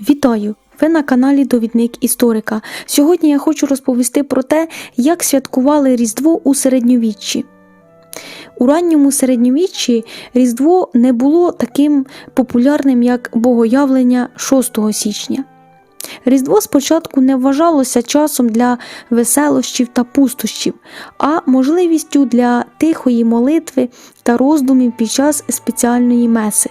Вітаю! Ви на каналі Довідник Історика. Сьогодні я хочу розповісти про те, як святкували Різдво у середньовіччі. У ранньому середньовіччі Різдво не було таким популярним, як богоявлення 6 січня. Різдво спочатку не вважалося часом для веселощів та пустощів, а можливістю для тихої молитви та роздумів під час спеціальної меси.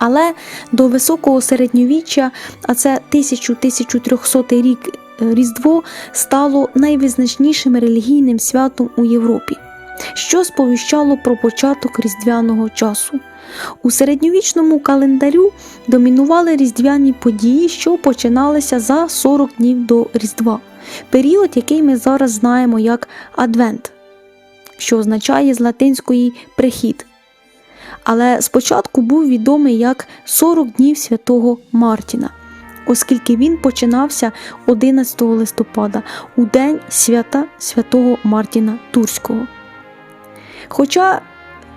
Але до високого середньовіччя, а це 1000-1300 рік е, Різдво, стало найвизначнішим релігійним святом у Європі, що сповіщало про початок різдвяного часу. У середньовічному календарю домінували різдвяні події, що починалися за 40 днів до Різдва, період, який ми зараз знаємо як Адвент, що означає з латинської прихід але спочатку був відомий як 40 днів святого Мартіна, оскільки він починався 11 листопада у день свята святого Мартіна Турського. Хоча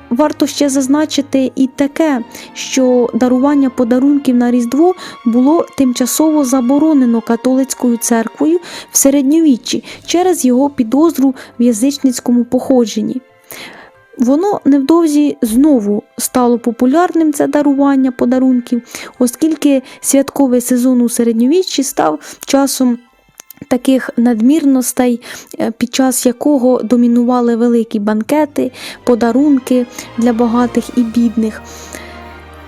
варто ще зазначити і таке, що дарування подарунків на Різдво було тимчасово заборонено католицькою церквою в середньовіччі через його підозру в язичницькому походженні. Воно невдовзі знову стало популярним це дарування подарунків, оскільки святковий сезон у середньовіччі став часом таких надмірностей, е, під час якого домінували великі банкети, подарунки для багатих і бідних.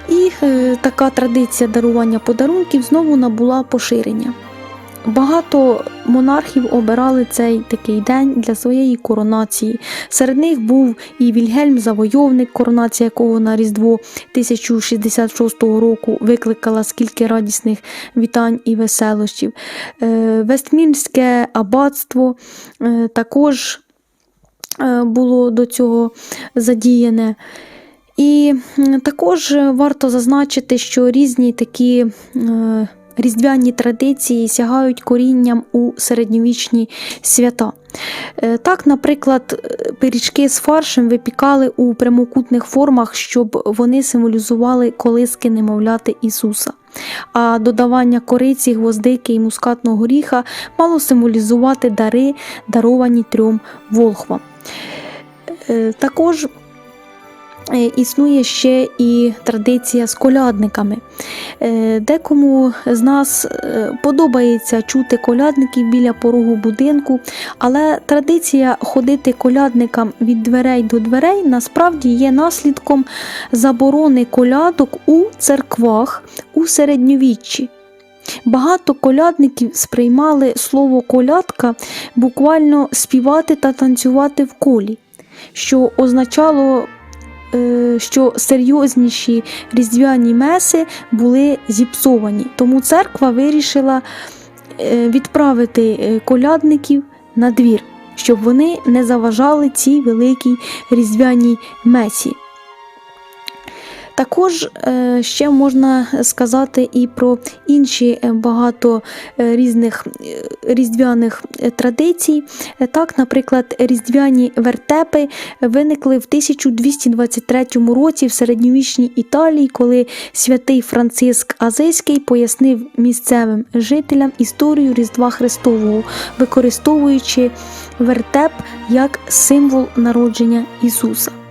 І е, така традиція дарування подарунків знову набула поширення. Багато монархів обирали цей такий день для своєї коронації. Серед них був і Вільгельм Завойовник, коронація якого на Різдво 1066 року викликала скільки радісних вітань і веселощів. Е, Вестмінське аббатство е, також е, було до цього задіяне. І також варто зазначити, що різні такі різдвяні традиції сягають корінням у середньовічні свята. Е, Так, наприклад, е, пиріжки з фаршем випікали у прямокутних формах, щоб вони символізували колиски немовляти Ісуса. А додавання кориці, гвоздики і мускатного горіха мало символізувати дари, даровані трьом волхвам. Е, Також існує ще і традиція з колядниками. Е, Декому з нас е, подобається чути колядників біля порогу будинку, але традиція ходити колядникам від дверей до дверей насправді є наслідком заборони колядок у церквах у середньовіччі. Багато колядників сприймали слово колядка буквально співати та танцювати в колі, що означало, е, що серйозніші різдвяні меси були зіпсовані. Тому церква вирішила е, відправити е, колядників на двір, щоб вони не заважали цій великій різдвяній месі. Також е, ще можна сказати і про інші е, багато е, різних різдвяних традицій. Так, наприклад, різдвяні вертепи виникли в 1223 році в середньовічній Італії, коли святий Франциск Азийський пояснив місцевим жителям історію Різдва Христового, використовуючи вертеп як символ народження Ісуса.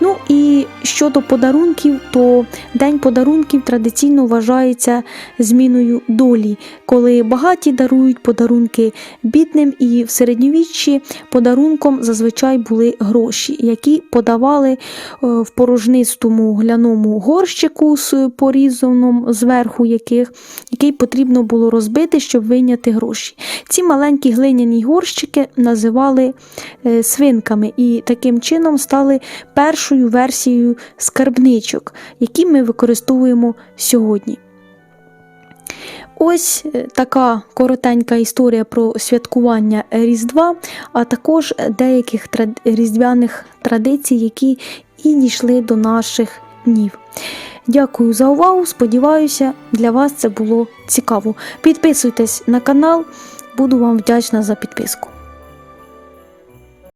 Ну і щодо подарунків, то День подарунків традиційно вважається зміною долі, коли багаті дарують подарунки бідним, і в середньовіччі подарунком зазвичай були гроші, які подавали е, в порожнистому гляному горщику з порізаном зверху яких, який потрібно було розбити, щоб вийняти гроші. Ці маленькі глиняні горщики називали е, свинками і таким чином стали першою версією скарбничок, які ми використовуємо сьогодні. Ось е, така коротенька історія про святкування Різдва, а також деяких різдвяних традицій, які і дійшли до наших днів. Дякую за увагу. Сподіваюся, для вас це було цікаво. Підписуйтесь на канал, буду вам вдячна за підписку.